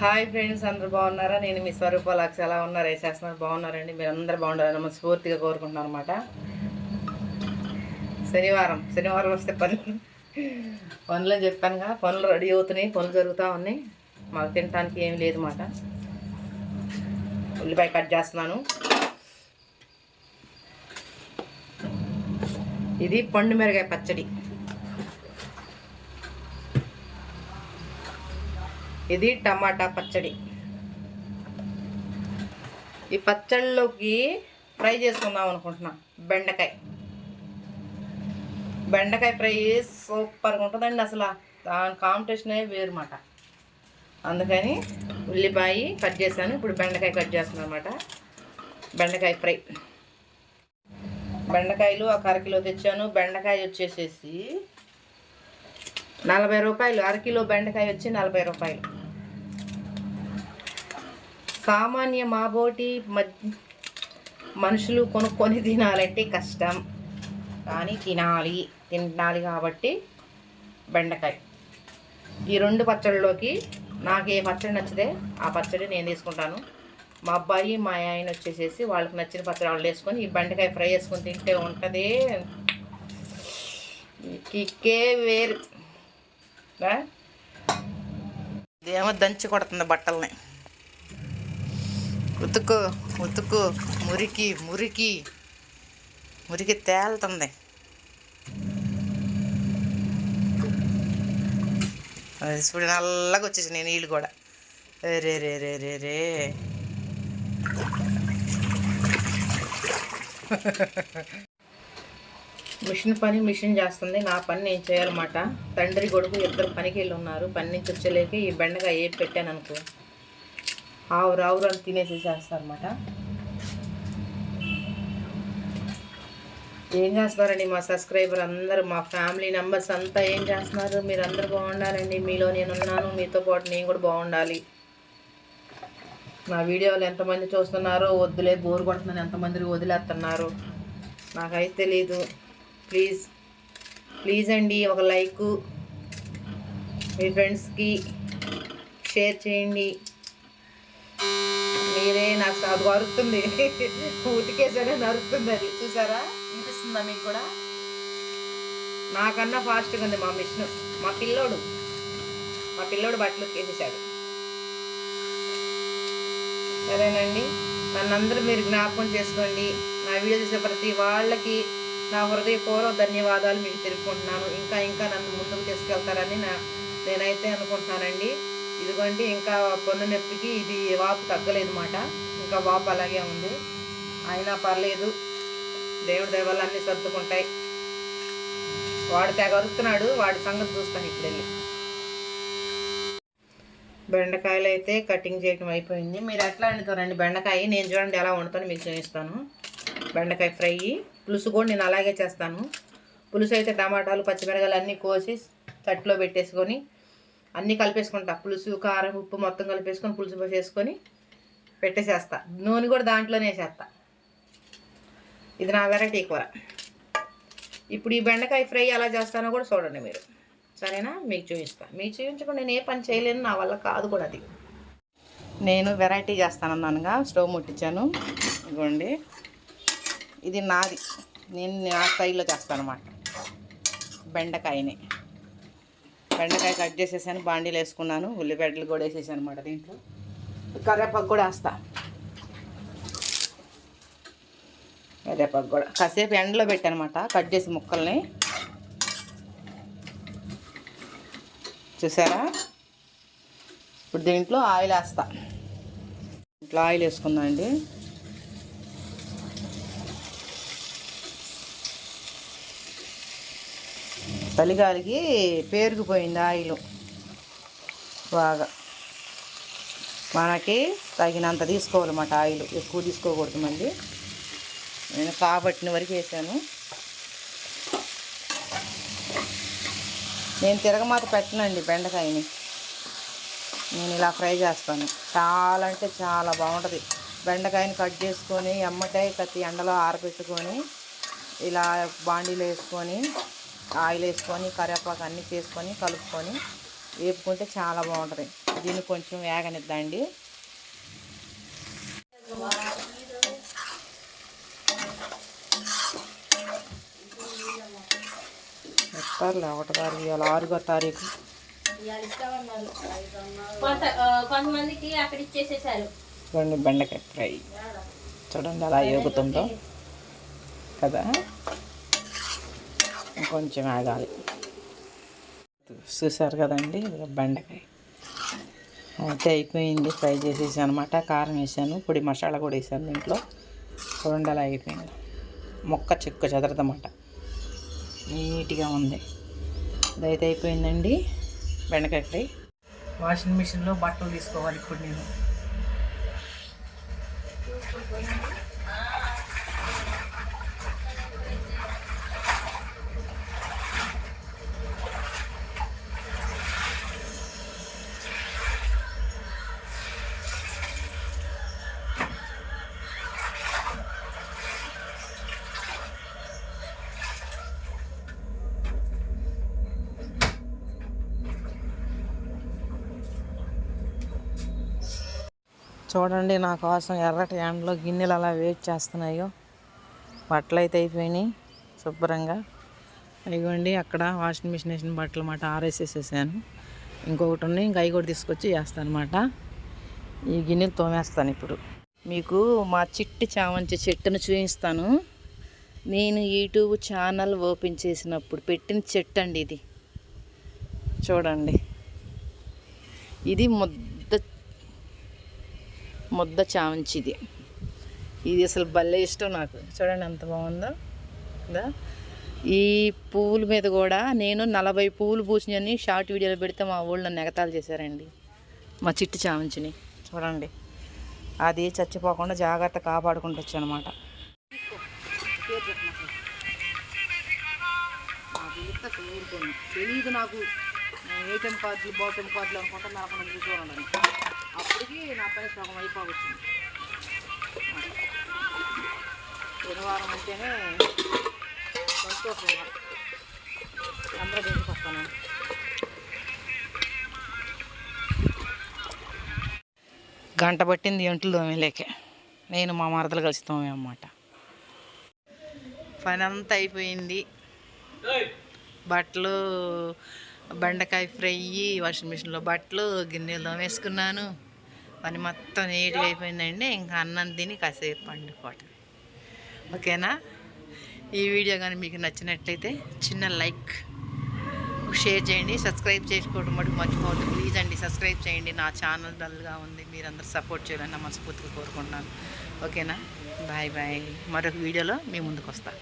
Hi friends అందరు బాగున్నారా? నేను మీ స్వరూపాలక్ష ఎలా ఉన్నారు? ఏ చేస్తున్నారు? బాగున్నారండి? మీరు అందరు బాగుండాలని మనం స్ఫూర్తిగా కోరుకుంటున్నాను అనమాట శనివారం. శనివారం వస్తే పనులు పనులు అని కదా పనులు రెడీ అవుతున్నాయి పనులు జరుగుతూ ఉన్నాయి. మాకు తినడానికి ఏం లేదు మాట. ఉల్లిపాయ కట్ చేస్తున్నాను. ఇది పండు మిరగాయ పచ్చడి. ఇది టమాటా పచ్చడి. ఈ పచ్చళ్ళలోకి ఫ్రై చేసుకుందాం అనుకుంటున్నా. బెండకాయ. బెండకాయ ఫ్రై సూపర్గా ఉంటుందండి అసలు. దాని కాంపిటీషనే వేరుమాట. అందుకని ఉల్లిపాయ కట్ చేశాను. ఇప్పుడు బెండకాయ కట్ చేస్తున్నాను అనమాట బెండకాయ ఫ్రై. బెండకాయలు ఒక అరకిలో తెచ్చాను. బెండకాయ వచ్చేసేసి నలభై రూపాయలు. అరకిలో బెండకాయ వచ్చి నలభై రూపాయలు. సామాన్య మాబోటి మనుషులు కొనుక్కొని తినాలంటే కష్టం. కానీ తినాలి తినాలి కాబట్టి బెండకాయ. ఈ రెండు పచ్చడిలోకి నాకు ఏ పచ్చడి నచ్చితే ఆ పచ్చడి నేను తీసుకుంటాను. మా అబ్బాయి మా ఆయన వచ్చేసేసి వాళ్ళకి నచ్చిన పచ్చడి వాళ్ళు వేసుకొని ఈ బెండకాయ ఫ్రై చేసుకొని తింటే ఉంటుంది. కిక్కే వేరు. ఇదేమో దంచి కొడుతుంది బట్టల్ని. ఉతుకు ఉతుకు మురికి మురికి. మురికి తేలుతుంది. చూడు నల్లగా వచ్చేసి నేను నీళ్ళు కూడా. రే రే రే రే రే. మిషన్ పని మిషన్ చేస్తుంది. నా పని నేను చేయాలన్నమాట. తండ్రి కొడుకు ఇద్దరు పనికి వెళ్ళి ఉన్నారు. పని నుంచి వచ్చేలేక ఈ బెండగా ఏ పెట్టాను అనుకో. ఆవురు ఆవురు అని తినేసి చేస్తారన్నమాట. ఏం చేస్తున్నారండి మా సబ్స్క్రైబర్ అందరూ మా ఫ్యామిలీ మెంబర్స్ అంతా ఏం చేస్తున్నారు? మీరు అందరు బాగుండాలండి. మీలో నేను ఉన్నాను మీతో పాటు నేను కూడా బాగుండాలి. నా వీడియోలు ఎంతమంది చూస్తున్నారో వద్దులే బోర్ కొడుతున్నాను ఎంతమంది వదిలేస్తున్నారు? నాకైతే తెలీదు. ప్లీజ్ ప్లీజ్ అండి ఒక లైక్ మీ ఫ్రెండ్స్కి షేర్ చేయండి. అది అరుతుంది ఉతికేసరే నరుతుంది అది. చూసారా? వినిపిస్తుందా మీకు కూడా? నాకన్నా ఫాస్ట్గా ఉంది మా మిషన్. మా పిల్లోడు. మా పిల్లోడు బట్టలు ఉతికేసేసాడు. సరేనండి. నన్ను అందరూ మీరు జ్ఞాపకం చేసుకోండి. నా వీడియో చూసే ప్రతి వాళ్ళకి నా హృదయపూర్వ ధన్యవాదాలు మీకు తెలుపుకుంటున్నాను. ఇంకా ఇంకా నన్ను ముందుకు తీసుకెళ్తారని నా నేనైతే అనుకుంటున్నానండి. ఇదిగోండి ఇంకా పొన్ను నొప్పికి ఇది వాపు తగ్గలేదు మాట ఇంకా వాపు అలాగే ఉంది. అయినా పర్లేదు దేవుడి దయవల్ల సర్దుకుంటాయి. వాడు తెగ అరుస్తున్నాడు వాడి సంగతి చూస్తాను ఇప్పుడు వెళ్ళి. బెండకాయలు అయితే కటింగ్ చేయడం అయిపోయింది. మీరు ఎట్లా వండుతారండి బెండకాయ నేను చూడండి ఎలా వండుతాను మీకు చూపిస్తాను. బెండకాయ ఫ్రై పులుసు కూడా నేను అలాగే చేస్తాను. పులుసు అయితే టమాటాలు పచ్చిమిరకాయలు అన్నీ కోసి తట్లో పెట్టేసుకొని అన్నీ కలిపేసుకుంటా. పులుసు కారం ఉప్పు మొత్తం కలిపేసుకొని పులుసు పోసేసుకొని పెట్టేసేస్తా. నూనె కూడా దాంట్లోనే వేసేస్తా. ఇది నా వెరైటీ కూర. ఇప్పుడు ఈ బెండకాయ ఫ్రై ఎలా చేస్తానో కూడా చూడండి మీరు. సరేనా? మీకు చూపిస్తాను మీకు చూపించకుండా నేను ఏ పని చేయలేను. నా వల్ల కాదు కూడా అది. నేను వెరైటీ చేస్తానన్నానుగా. స్టవ్ ముట్టించాను. ఇదిగోండి. ఇది నాది. నేను నా స్టైల్లో చేస్తాను అనమాట బెండకాయని. బెండకాయ కట్ చేసేసాను. బాండీలు వేసుకున్నాను. ఉల్లిగడ్డలు కూడా వేసేసాను అనమాట దీంట్లో. కరివేపాకు కూడా వేస్తా. కరివేపాకు కూడా. కాసేపు ఎండలో పెట్టానమాట కట్ చేసి ముక్కల్ని. చూసారా? ఇప్పుడు దీంట్లో ఆయిల్ వేస్తా. దీంట్లో ఆయిల్ వేసుకుందామండి చలిగాలికి పేరుకుపోయింది ఆయిల్. బాగా. మనకి తగినంత తీసుకోవాలన్నమాట ఆయిల్. ఎక్కువ తీసుకోకూడదు మళ్ళీ. నేను కాబట్టిన వరకు వేసాను. నేను తిరగమాత పెట్టనండి బెండకాయని. నేను ఇలా ఫ్రై చేస్తాను. చాలా అంటే చాలా బాగుంటుంది. బెండకాయని కట్ చేసుకొని ఎమ్మటే ప్రతి ఎండలో ఆరబెట్టుకొని ఇలా బాండీలు వేసుకొని ఆయిల్ వేసుకొని కరివేపాకు అన్నీ చేసుకొని కలుపుకొని వేపుకుంటే చాలా బాగుంటుంది. దీన్ని కొంచెం వేగనిద్దండి. చెప్తారులే ఒకటి తారీఖు ఇవాళ ఆరుగో తారీఖు. కొంతమందికి అక్కడ ఇచ్చేసేసారు. రెండు బెండకాయ ఫ్రై. చూడండి అలా ఎగుతుందో కదా? ఇంకొంచెం ఆగాలి చూసారు కదండి బెండకాయ. అయితే అయిపోయింది. ఫ్రై చేసేసాను అనమాట కారం వేసాను. పొడి మసాలా కూడా వేసాను దీంట్లో. చూడండి అలా అయిపోయింది. మొక్క చెక్కు చెదరదన్నమాట నీట్గా ఉంది. ఇదైతే అయిపోయిందండి. బెండకాయ ఫ్రై. వాషింగ్ మిషన్లో బట్టలు తీసుకోవాలి ఇప్పుడు నేను. చూడండి నా కోసం ఎర్రటి ఎండలో గిన్నెలు అలా వెయిట్ చేస్తున్నాయో. బట్టలు అయితే అయిపోయినాయి శుభ్రంగా. అయిగోండి అక్కడ వాషింగ్ మిషన్ వేసిన బట్టలు మాట ఆరేసేసేసాను. ఇంకొకటి ఉన్నాయి ఇంకా అవి కూడా తీసుకొచ్చి వేస్తాను అనమాట ఈ గిన్నెలు తోమేస్తాను ఇప్పుడు. మీకు మా చిట్టి చామంతి చెట్టును చూపిస్తాను. నేను యూట్యూబ్ ఛానల్ ఓపెన్ చేసినప్పుడు పెట్టిన చెట్టు అండి ఇది. చూడండి. ఇది ముద్ద ముద్ద చామంచిది. ఇది అసలు భలే ఇష్టం నాకు. చూడండి ఎంత బాగుందో. కదా ఈ పువ్వుల మీద కూడా నేను నలభై పువ్వులు పూసినని షార్ట్ వీడియోలో పెడితే మా ఊళ్ళో నన్ను ఎగతాలు చేశారండి. మా చిట్టు చామంచిని. చూడండి. అది చచ్చిపోకుండా జాగ్రత్త కాపాడుకుంటూ అనమాట తెలియదు నాకు. ఏటీఎం కార్డులు బాటమ్ కార్డులు అనుకుంటా నరకడం చూసుకోవాలని అప్పటికి నా పని సగం అయిపోవచ్చింది శనివారం అంటేనే సంతోషం. అందరూ ఇంటికి వస్తాను. గంట పట్టింది ఎంట్లు దోమేలేకే నేను మా మరదలు కలిసి తోమే అన్నమాట పని అంతా అయిపోయింది. బట్టలు బెండకాయ ఫ్రై వాషింగ్ మిషన్లో బట్టలు గిన్నెలు వేసుకున్నాను పని మొత్తం నీట్గా అయిపోయిందండి. ఇంకా అన్నం తిని కాసేపు పండుకోవటం. ఓకేనా? ఈ వీడియో కానీ మీకు నచ్చినట్లయితే చిన్న లైక్ షేర్ చేయండి. సబ్స్క్రైబ్ చేసుకోవడం మటుకు మర్చిపోవద్దు. ప్లీజ్ అండి సబ్స్క్రైబ్ చేయండి. నా ఛానల్ డల్గా ఉంది. మీరందరూ సపోర్ట్ చేయాలని నా మనస్ఫూర్తిగా కోరుకుంటున్నాను. ఓకేనా? Bye bye. మరొక వీడియోలో మీ ముందుకు వస్తాను